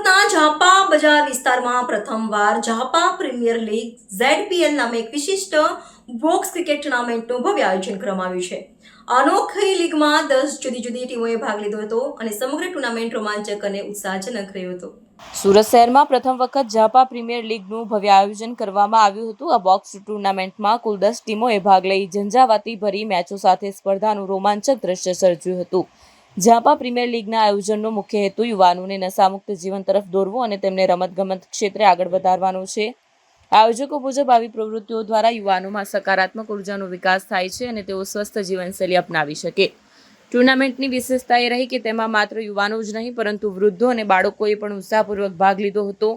સુરતના ઝાપા બજાર વિસ્તારમાં પ્રથમવાર ઝાપા પ્રીમિયર લીગ ઝેડપીએલ નામે એક વિશિષ્ટ બોક્સ ક્રિકેટ ટુર્નામેન્ટનું ભવ્ય આયોજન કરવામાં આવ્યું છે. અનોખી લીગમાં દસ જુદી જુદી ટીમોએ ભાગ લીધો હતો અને સમગ્ર ટુર્નામેન્ટ રોમાંચક અને ઉત્સાહજનક રહ્યો હતો. સુરત શહેરમાં પ્રથમ વખત ઝાપા પ્રીમિયર લીગનું ભવ્ય આયોજન કરવામાં આવ્યું હતું. આ બોક્સ ટુર્નામેન્ટમાં કુલ દસ ટીમોએ ભાગ લઈ ઝંઝાવાતી ભરી મેચો સાથે સ્પર્ધાનું રોમાંચક દ્રશ્ય સર્જ્યું હતું. ઝાપા પ્રીમિયર લીગના આયોજનનો મુખ્ય હેતુ યુવાનોને નશામુક્ત જીવન તરફ દોરવું અને તેમને રમતગમત ક્ષેત્રે આગળ વધારવાનો છે. આયોજકો મુજબ આવી પ્રવૃત્તિઓ દ્વારા યુવાનોમાં સકારાત્મક ઉર્જાનો વિકાસ થાય છે અને તેઓ સ્વસ્થ જીવનશૈલી અપનાવી શકે. ટુર્નામેન્ટની વિશેષતા એ રહી કે તેમાં માત્ર યુવાનો જ નહીં, પરંતુ વૃદ્ધો અને બાળકોએ પણ ઉત્સાહપૂર્વક ભાગ લીધો હતો.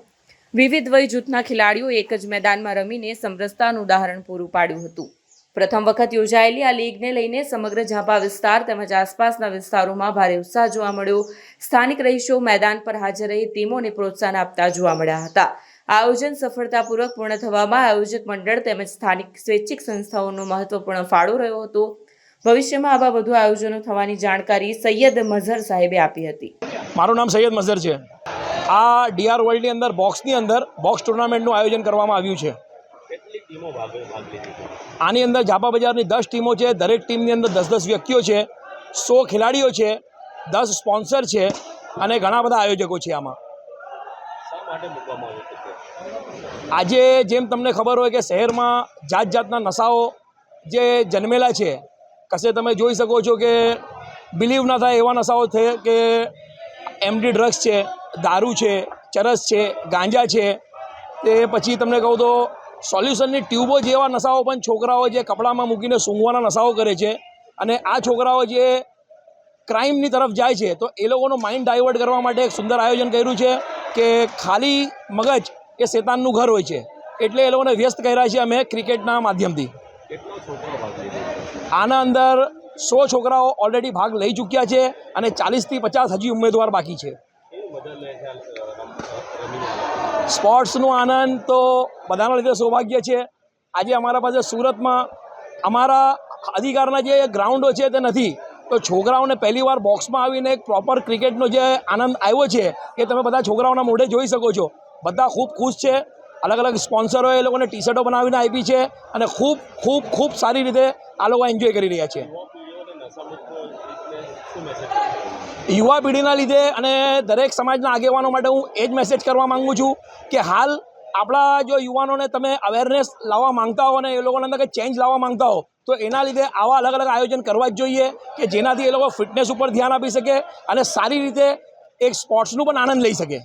વિવિધ વય જૂથના ખેલાડીઓ એક જ મેદાનમાં રમીને સમરસતાનું ઉદાહરણ પૂરું પાડ્યું હતું. પ્રથમ વખત યોજાયેલી આ લીગને લઈને સમગ્ર ઝાપા વિસ્તાર તેમજ આસપાસના વિસ્તારોમાં ભારે ઉત્સાહ જોવા મળ્યો. સ્થાનિક રહીશો મેદાન પર હાજર રહી ટીમોને પ્રોત્સાહન આપતા જોવા મળ્યા હતા. આયોજન સફળતાપૂર્વક પૂર્ણ થવામાં આયોજક મંડળ તેમજ સ્થાનિક સ્વૈચ્છિક સંસ્થાઓનો મહત્વપૂર્ણ ફાળો રહ્યો હતો. ભવિષ્યમાં આવા વધુ આયોજનો થવાની જાણકારી સૈયદ મઝહર સાહેબે આપી હતી. મારું નામ સૈયદ મઝર છે. આ ડીઆર વર્લ્ડની અંદર, બોક્સની અંદર, બોક્સ ટુર્નામેન્ટનું આયોજન કરવામાં આવ્યું છે. આની અંદર ઝાપા બજારની દસ ટીમો છે દરેક ટીમની અંદર દસ દસ વ્યક્તિઓ છે સો ખેલાડીઓ છે દસ સ્પોન્સર છે અને ઘણા બધા આયોજકો છે આમાં. આજે જેમ તમને ખબર હોય કે શહેરમાં જાત જાતના નશાઓ જે જન્મેલા છે કશે તમે જોઈ શકો છો કે બિલીવ ના થાય એવા નશાઓ છે કે એમડી ડ્રગ્સ છે દારૂ છે ચરસ છે ગાંજા છે તે પછી તમને કહું તો સોલ્યુશનની ટ્યુબો જેવા નશાઓ પણ છોકરાઓ જે કપડામાં મૂકીને સૂંઘવાના નશાઓ કરે છે અને આ છોકરાઓ જે ક્રાઇમની તરફ જાય છે તો એ લોકોનો માઇન્ડ ડાયવર્ટ કરવા માટે એક સુંદર આયોજન કર્યું છે કે ખાલી મગજ એ શેતાનનું ઘર હોય છે એટલે એ લોકોને વ્યસ્ત કર્યા છે અમે ક્રિકેટના માધ્યમથી. આના અંદર સો છોકરાઓ ઓલરેડી ભાગ લઈ ચૂક્યા છે અને ચાલીસથી પચાસ હજી ઉમેદવાર બાકી છે. સ્પોર્ટ્સનો આનંદ તો બધાના લીધે સૌભાગ્ય છે. આજે અમારા પાસે સુરતમાં અમારા અધિકારના જે ગ્રાઉન્ડો છે તે નથી, તો છોકરાઓને પહેલીવાર બોક્સમાં આવીને એક પ્રોપર ક્રિકેટનો જે આનંદ આવ્યો છે એ તમે બધા છોકરાઓના મોઢે જોઈ શકો છો. બધા ખૂબ ખુશ છે, અલગ અલગ સ્પોન્સરોએ એ લોકોને ટી શર્ટો બનાવીને આપી છે અને ખૂબ ખૂબ ખૂબ સારી રીતે આ લોકો એન્જોય કરી રહ્યા છે. યુવા પેઢીના લીધે અને દરેક સમાજના આગેવાનો માટે હું એ જ મેસેજ કરવા માગું છું કે હાલ આપણા જો યુવાનોને તમે અવેરનેસ લાવવા માંગતા હો અને એ લોકોના અંદર કંઈ ચેન્જ લાવવા માંગતા હો, તો એના લીધે આવા અલગ અલગ આયોજન કરવા જ જોઈએ કે જેનાથી એ લોકો ફિટનેસ ઉપર ધ્યાન આપી શકે અને સારી રીતે એક સ્પોર્ટ્સનું પણ આનંદ લઈ શકે.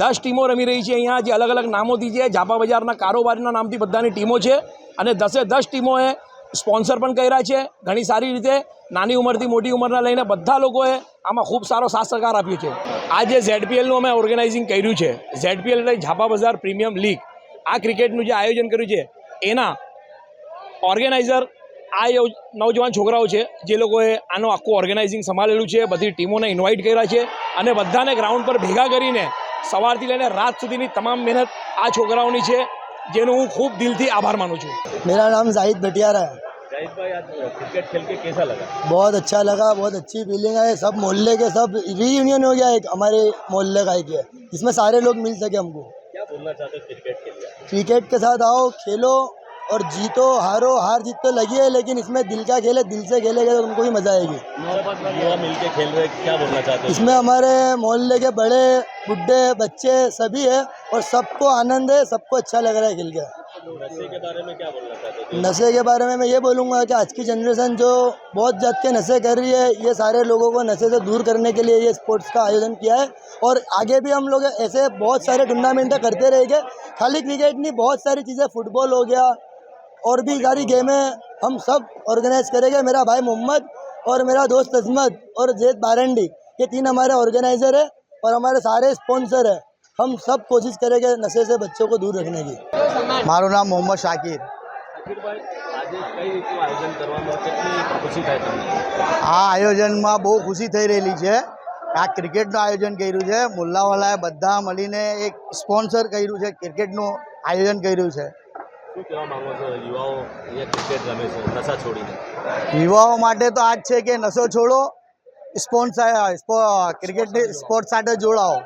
દસ ટીમો રમી રહી છે અહીંયા, જે અલગ અલગ નામોથી છે ઝાપા બજારના કારોબારીના નામથી બધાની ટીમો છે અને દસે દસ ટીમોએ સ્પોન્સર પણ કર્યા છે. ઘણી સારી રીતે નાની ઉંમરથી મોટી ઉંમરના લઈને બધા લોકોએ આમાં ખૂબ સારો સાથ સહકાર આપ્યો છે. આ જે ઝેડપીએલનું અમે ઓર્ગેનાઇઝિંગ કર્યું છે, ઝેડપીએલ એટલે ઝાપા બજાર પ્રીમિયમ લીગ. આ ક્રિકેટનું જે આયોજન કર્યું છે, એના ઓર્ગેનાઇઝર આ નવજવાન છોકરાઓ છે, જે લોકોએ આનું આખું ઓર્ગેનાઇઝિંગ સંભાળેલું છે, બધી ટીમોને ઇન્વાઇટ કર્યા છે અને બધાને ગ્રાઉન્ડ પર ભેગા કરીને સવારથી લઈને રાત સુધીની તમામ મહેનત આ છોકરાઓની છે. જેનો હું ખૂબ દિલથી આભાર માનું છું मेरा नाम जाहिद भटियारा है जाहिद भाई आज क्रिकेट खेल के कैसा लगा बहुत अच्छा लगा बहुत अच्छी फीलिंग है सब मोहल्ले के सब रीयूनियन हो गया एक हमारे मोहल्ले का एक है जिसमें सारे लोग मिल सके हमको क्या बोलना चाहते हो क्रिकेट के लिए क्रिकेट के साथ आओ खेलो और जीतो हारो हार जीत तो लगी है लेकिन इसमें दिल का खेल है दिल से खेलेगा तो उनको भी मजा आएगी युवा मिल के खेल रहे हैं, क्या बोलना चाहते हो इसमें हमारे मोहल्ले के बड़े बुढ़े बच्चे सभी है और सबको आनंद है सबको अच्छा लग रहा है खेल के। नशे के बारे में क्या बोलना चाहते हो? नशे के बारे में मैं ये बोलूँगा कि आज की जनरेशन जो बहुत जात के नशे कर रही है ये सारे लोगों को नशे से दूर करने के लिए ये स्पोर्ट्स का आयोजन किया है। और आगे भी हम लोग ऐसे बहुत सारे टूर्नामेंट करते रहेंगे। खाली क्रिकेट नहीं बहुत सारी चीज़ें फुटबॉल हो गया और भी सारी गेमें हम सब ऑर्गेनाइज करेंगे मेरा भाई मोहम्मद और मेरा दोस्त अजमत और जैद बारंडी ये तीन हमारे ऑर्गेनाइजर है। और हमारे सारे स्पॉन्सर है हम सब कोशिश करेंगे नशे से बच्चों को दूर रखने की મારું નામ મોહમ્મદ શાકિર શાકીરભાઈ આજે કઈ રીતનું આયોજન કરવામાં કેટલી ખુશી થાય તમને આ આયોજનમાં બહુ ખુશી થઈ રહેલી છે આ ક્રિકેટનું આયોજન કર્યું છે મુલ્લાવાલાએ બધા મળીને એક સ્પોન્સર કર્યું છે ક્રિકેટનું આયોજન કર્યું છે શું કહેવા માંગો છો યુવાઓ અહીંયા ક્રિકેટ રમે છે નશા છોડીને યુવાઓ માટે તો આ જ છે કે નશો છોડો સ્પોન્સ ક્રિકેટની સ્પોર્ટ્સ સાથે જોડાઓ.